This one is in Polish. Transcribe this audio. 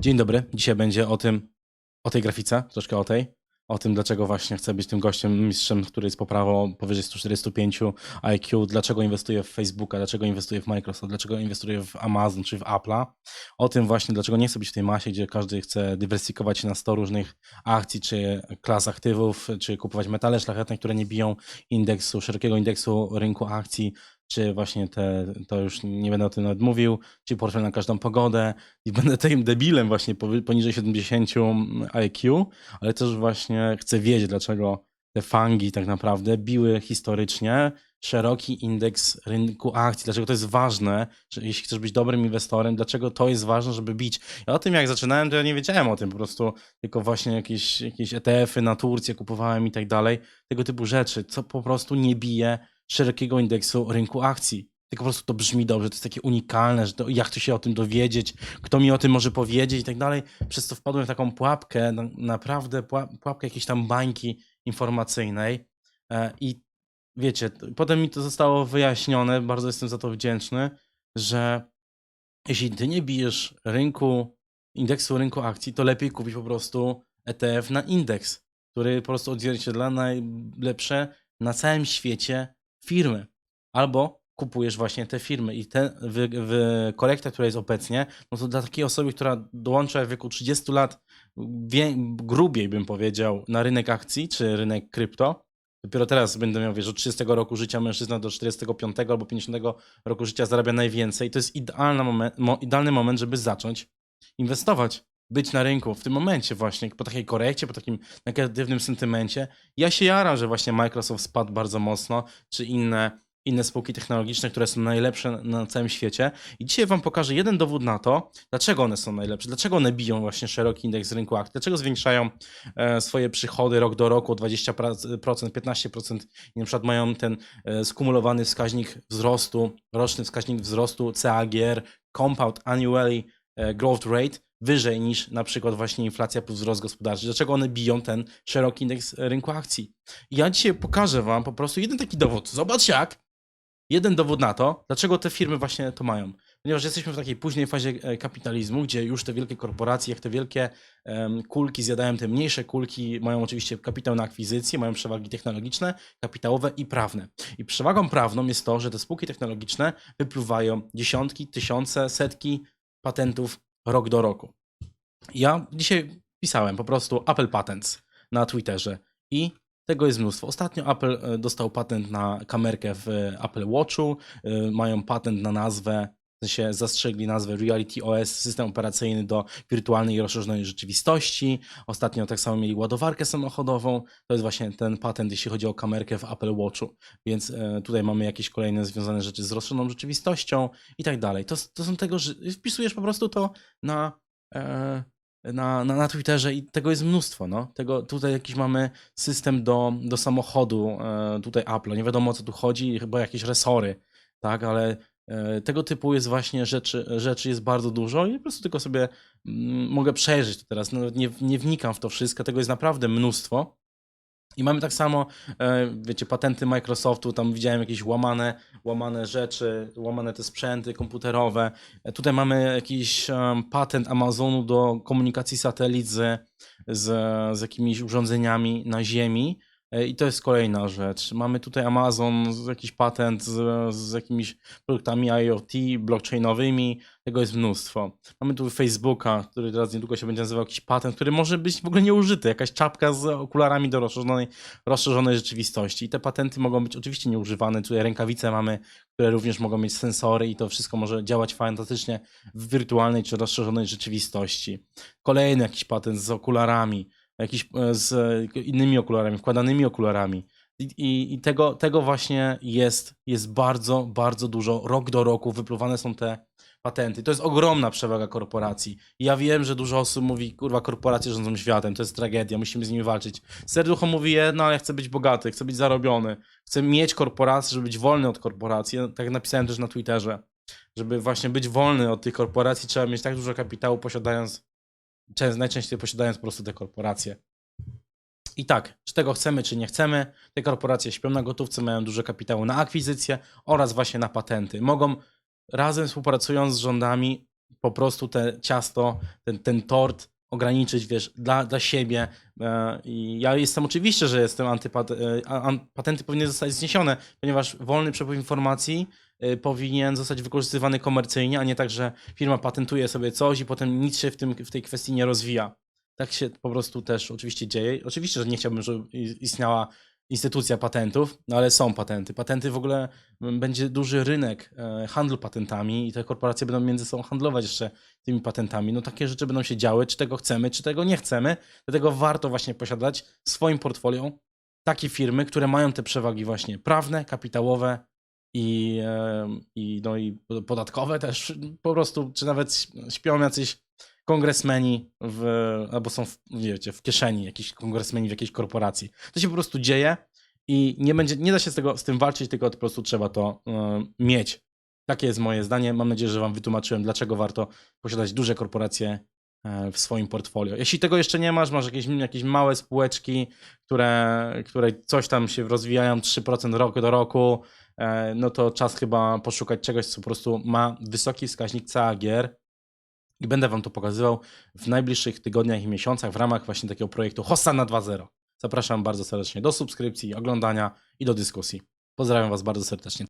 Dzień dobry. Dzisiaj będzie o tym, o tej grafice, troszkę o tej, o tym, dlaczego właśnie chcę być tym gościem, mistrzem, który jest poprawą powyżej 145 IQ, dlaczego inwestuję w Facebooka, dlaczego inwestuję w Microsoft, dlaczego inwestuję w Amazon czy w Apple'a. O tym właśnie, dlaczego nie chcę być w tej masie, gdzie każdy chce dywersyfikować się na 100 różnych akcji czy klas aktywów, czy kupować metale szlachetne, które nie biją indeksu, szerokiego indeksu rynku akcji, czy właśnie te, to już nie będę o tym nawet mówił, czy portfel na każdą pogodę i będę takim debilem właśnie poniżej 70 IQ, ale też właśnie chcę wiedzieć, dlaczego te fangi tak naprawdę biły historycznie szeroki indeks rynku akcji, dlaczego to jest ważne, jeśli chcesz być dobrym inwestorem, dlaczego to jest ważne, żeby bić. Ja o tym jak zaczynałem, to ja nie wiedziałem o tym, po prostu tylko właśnie jakieś, jakieś ETF-y na Turcję kupowałem i tak dalej, tego typu rzeczy, co po prostu nie bije szerokiego indeksu rynku akcji. Tylko po prostu to brzmi dobrze, to jest takie unikalne, że to, jak to się o tym dowiedzieć, kto mi o tym może powiedzieć i tak dalej. Przez to wpadłem w taką pułapkę, na, naprawdę puła- pułapkę jakiejś tam bańki informacyjnej e, i wiecie, potem mi to zostało wyjaśnione, bardzo jestem za to wdzięczny, że jeśli ty nie bijesz rynku, indeksu rynku akcji, to lepiej kupić po prostu ETF na indeks, który po prostu odzwierciedla najlepsze na całym świecie firmy. Albo kupujesz właśnie te firmy i te wy, wy, korekta, która jest obecnie, no to dla takiej osoby, która dołącza w wieku 30 lat, wie, grubiej bym powiedział, na rynek akcji czy rynek krypto, Dopiero teraz będę miał, wiesz, od 30 roku życia mężczyzna do 45 albo 50 roku życia zarabia najwięcej. To jest idealny moment, mo, idealny moment, żeby zacząć inwestować, być na rynku w tym momencie właśnie, po takiej korekcie, po takim negatywnym sentymencie. Ja się jaram, że właśnie Microsoft spadł bardzo mocno, czy inne, inne spółki technologiczne, które są najlepsze na całym świecie. I dzisiaj wam pokażę jeden dowód na to, dlaczego one są najlepsze, dlaczego one biją właśnie szeroki indeks rynku akcji, dlaczego zwiększają e, swoje przychody rok do roku o 20%, 15% i na przykład mają ten e, skumulowany wskaźnik wzrostu, roczny wskaźnik wzrostu CAGR, Compound Annually e, Growth Rate, wyżej niż na przykład właśnie inflacja plus wzrost gospodarczy. Dlaczego one biją ten szeroki indeks rynku akcji? I ja dzisiaj pokażę wam po prostu jeden taki dowód. Zobacz jak. Jeden dowód na to, dlaczego te firmy właśnie to mają. Ponieważ jesteśmy w takiej późnej fazie e, kapitalizmu, gdzie już te wielkie korporacje, jak te wielkie kulki zjadają te mniejsze kulki, mają oczywiście kapitał na akwizycję, mają przewagi technologiczne, kapitałowe i prawne. I przewagą prawną jest to, że te spółki technologiczne wypluwają dziesiątki, tysiące, setki patentów rok do roku. Ja dzisiaj pisałem po prostu Apple Patents na Twitterze i tego jest mnóstwo. Ostatnio Apple e, dostał patent na kamerkę w Apple Watchu, e, mają patent na nazwę, w sensie zastrzegli nazwę Reality OS, system operacyjny do wirtualnej i rozszerzonej rzeczywistości. Ostatnio tak samo mieli ładowarkę samochodową. To jest właśnie ten patent, jeśli chodzi o kamerkę w Apple Watchu. Więc e, tutaj mamy jakieś kolejne związane rzeczy z rozszerzoną rzeczywistością i tak dalej. To, to są tego, że wpisujesz po prostu to na, e, na, na, na Twitterze i tego jest mnóstwo. No. Tego, tutaj jakiś mamy system do, do samochodu, e, tutaj Apple. Nie wiadomo o co tu chodzi, chyba jakieś resory, tak, ale tego typu jest właśnie rzeczy, rzeczy jest bardzo dużo i po prostu tylko sobie mm, mogę przejrzeć to teraz. Nawet nie, nie wnikam w to wszystko, tego jest naprawdę mnóstwo. I mamy tak samo, e, wiecie, patenty Microsoftu, tam widziałem jakieś łamane, łamane rzeczy, łamane te sprzęty komputerowe. E, Tutaj mamy jakiś patent Amazonu do komunikacji satelit z, z, z jakimiś urządzeniami na Ziemi. E, I to jest kolejna rzecz. Mamy tutaj Amazon, jakiś patent z, z jakimiś produktami IoT, blockchainowymi. Tego jest mnóstwo. Mamy tu Facebooka, który teraz niedługo się będzie nazywał jakiś patent, który może być w ogóle nieużyty. Jakaś czapka z okularami do rozszerzonej, rozszerzonej rzeczywistości. I te patenty mogą być oczywiście nieużywane. Tutaj rękawice mamy, które również mogą mieć sensory i to wszystko może działać fantastycznie w wirtualnej czy rozszerzonej rzeczywistości. Kolejny jakiś patent z okularami, jakiś e, z e, innymi okularami, wkładanymi okularami. I, i, i tego, tego właśnie jest, jest bardzo, bardzo dużo. Rok do roku wypluwane są te patenty. To jest ogromna przewaga korporacji. Ja wiem, że dużo osób mówi, kurwa, korporacje rządzą światem, to jest tragedia, musimy z nimi walczyć. Serducho mówi jedno, ale ja chcę być bogaty, chcę być zarobiony, chcę mieć korporację, żeby być wolny od korporacji. Tak napisałem też na Twitterze. Żeby właśnie być wolny od tych korporacji, trzeba mieć tak dużo kapitału, posiadając, częst- najczęściej posiadając po prostu te korporacje. I tak, czy tego chcemy, czy nie chcemy, te korporacje śpią na gotówce, mają dużo kapitału na akwizycje oraz właśnie na patenty. Mogą razem współpracując z rządami po prostu te ciasto, ten, ten tort ograniczyć, wiesz, dla, dla siebie. E, I ja jestem oczywiście, że jestem antypat, e, patenty powinny zostać zniesione, ponieważ wolny przepływ informacji e, powinien zostać wykorzystywany komercyjnie, a nie tak, że firma patentuje sobie coś i potem nic się w, tym, w tej kwestii nie rozwija. Tak się po prostu też oczywiście dzieje. Oczywiście, że nie chciałbym, żeby istniała instytucja patentów, no ale są patenty. Patenty w ogóle będzie duży rynek e, handlu patentami i te korporacje będą między sobą handlować jeszcze tymi patentami. No takie rzeczy będą się działy, czy tego chcemy, czy tego nie chcemy. Dlatego warto właśnie posiadać w swoim portfolio takie firmy, które mają te przewagi właśnie prawne, kapitałowe i, em, i, no i podatkowe też po prostu, czy nawet śpią jacyś kongresmeni w, albo są w, wiecie, w kieszeni jakiś kongresmeni w jakiejś korporacji. To się po prostu dzieje i nie, będzie, nie da się z, tego, z tym walczyć, tylko po prostu trzeba to em, mieć. Takie jest moje zdanie. Mam nadzieję, że Wam wytłumaczyłem, dlaczego warto posiadać duże korporacje e, w swoim portfolio. Jeśli tego jeszcze nie masz, masz jakieś, jakieś małe spółeczki, które, które coś tam się rozwijają 3% roku do roku, e, no to czas chyba poszukać czegoś, co po prostu ma wysoki wskaźnik CAGR i będę Wam to pokazywał w najbliższych tygodniach i miesiącach w ramach właśnie takiego projektu Hossana 2.0. Zapraszam bardzo serdecznie do subskrypcji, oglądania i do dyskusji. Pozdrawiam Was bardzo serdecznie.